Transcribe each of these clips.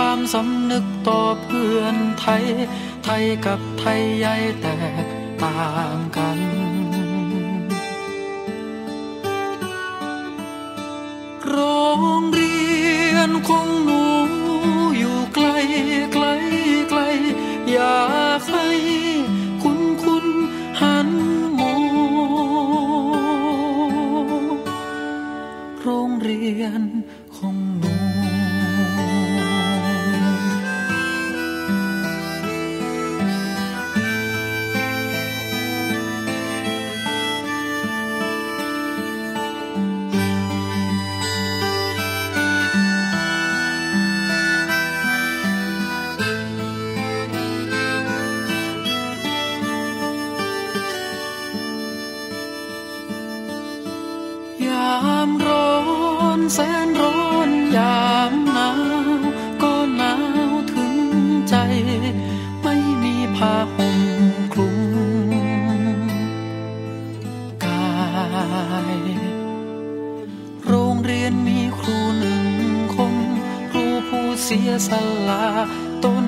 ความสำนึกต่อเพื่อนไทย ไทยกับไทยใหญ่แตกต่างกันโรงเรียนของหนู แสนร้อนยามหนาวก็หนาวถึงใจ ไม่มีผ้าห่มคลุมกาย โรงเรียนมีครูหนึ่งคนครูผู้เสียสละตน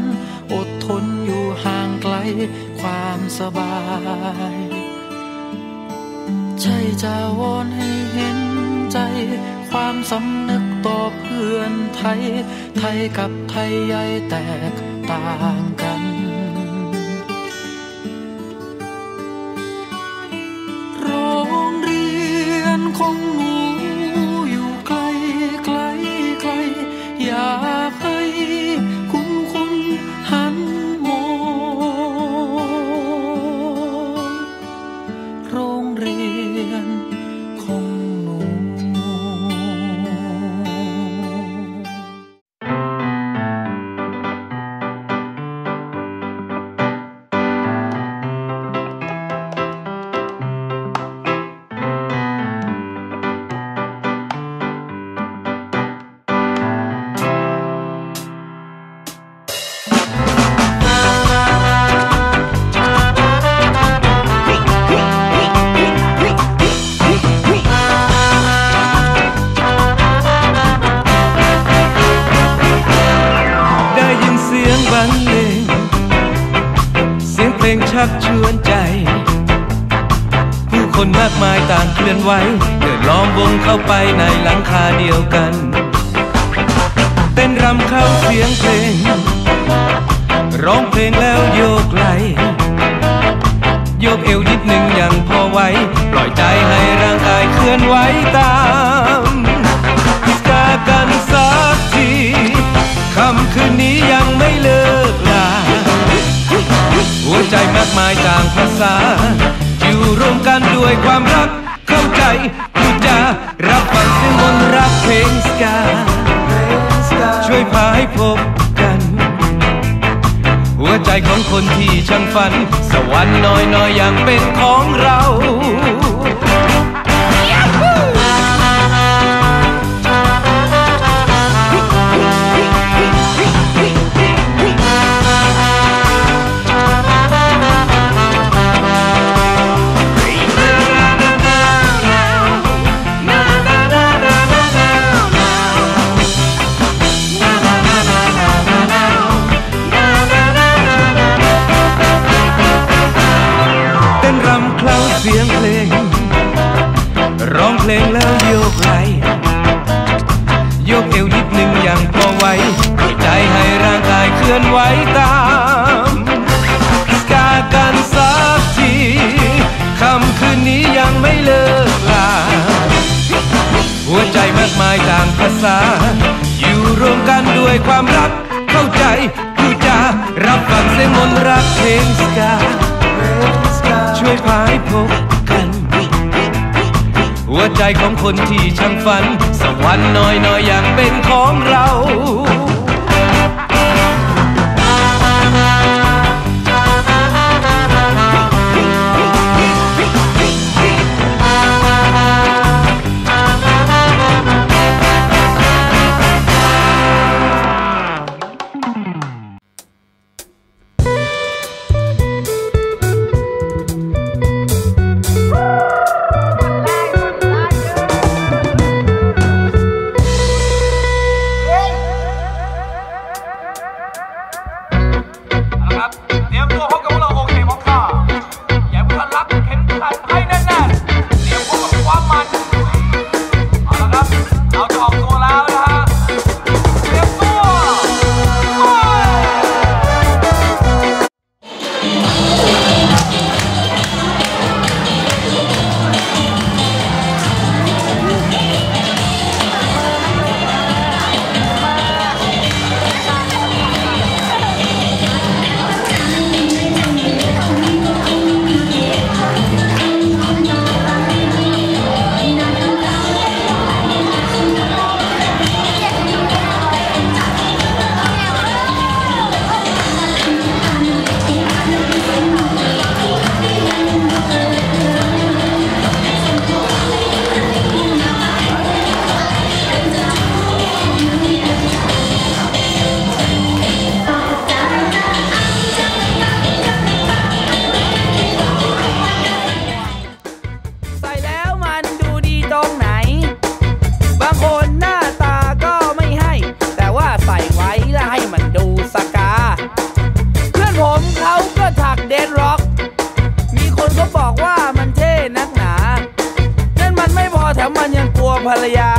อดทนอยู่ห่างไกลความสบายใช่จะวอนให้เห็นใจ ความสำนึกต่อเพื่อนไทย ไทยกับไทยใหญ่แตกต่างกัน นักชวนใจ ผู้คนมากมายต่างเคลื่อนไหวเดินล้อมวงเข้าไปในหลังคาเดียวกัน เต้นรำเข้าเสียงเพลง ร้องเพลงแล้วโยกไหลโยกเอวนิดหนึ่งยังพอไหวปล่อยใจให้ร่างกายเคลื่อนไหวตาม ษา อยู่รวมกันด้วยความรักเข้าใจพูดจารับฟังเสียงมนรักเพลงสกา ช่วยพาให้พบกัน หัวใจของคนที่ช่างฝัน สวรรค์น้อยๆอย่างเป็นของเรา นรำคล้าเสียงเพลง ร้องเพลงแล้วโยกไหลโยกเอวนิดหนึ่งอย่างพอไหวใจให้ร่างกายเคลื่อนไหวตามกากันสักทีคำคืนนี้ยังไม่เลิกลาหัวใจมากมายต่างภาษา อยู่รวมกันด้วยความรัก เข้าใจผู้จารับฟังเสียงมนรักเพลงสกา พายพบกัน หัวใจของคนที่ช่างฝัน สวรรค์น้อยๆอยอย่างเป็นของเรา Malaya.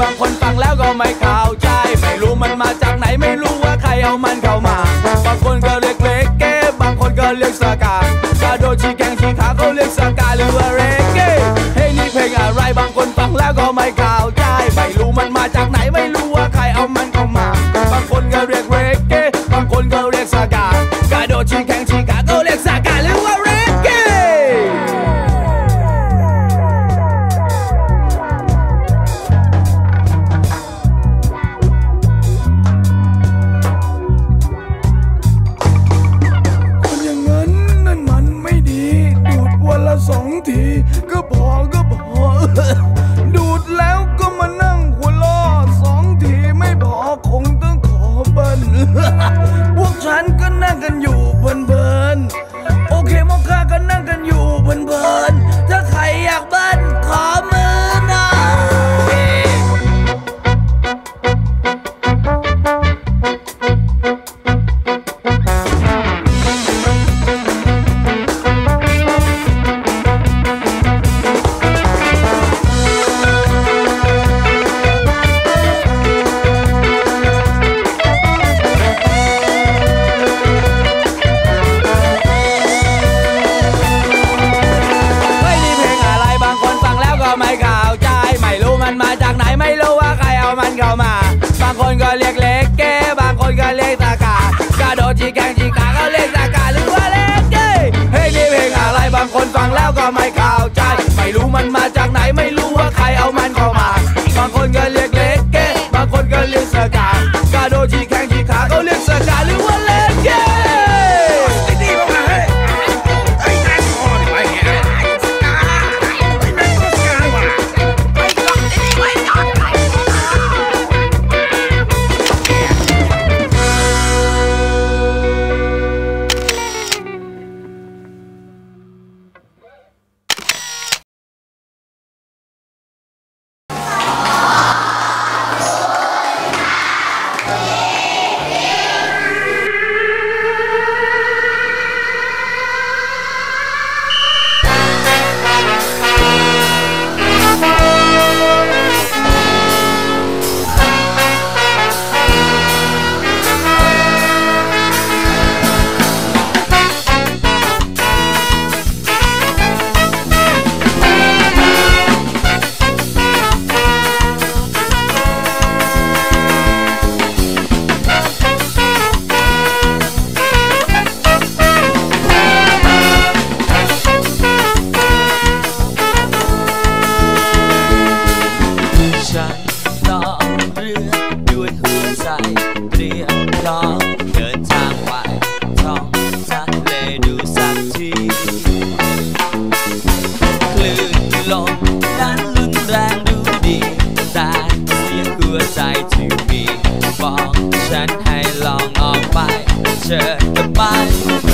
บางคนฟังแล้วก็ไม่เข้าใจ ไม่รู้มันมาจากไหนไม่รู้ว่าใครเอามันเข้ามา บางคนก็เรียกเล็กเก้บางคนก็เรียกสากาชาโดชีแกงชีขาเขาเรียกสากาหรือว่าเรเก้เฮ้นี่เพลงอะไรบางคนฟังแล้วก็ไม่เข้าใจ ไม่รู้มันมาจากไหนไม่รู้ว่าใครเอามันเข้ามา บางคนก็เรียกเรเก้บางคนก็เรียกสากากาโดชีแกง ไม่เข้าใจ ไม่รู้มันมาจาก ลองออกไปเชิญกันไป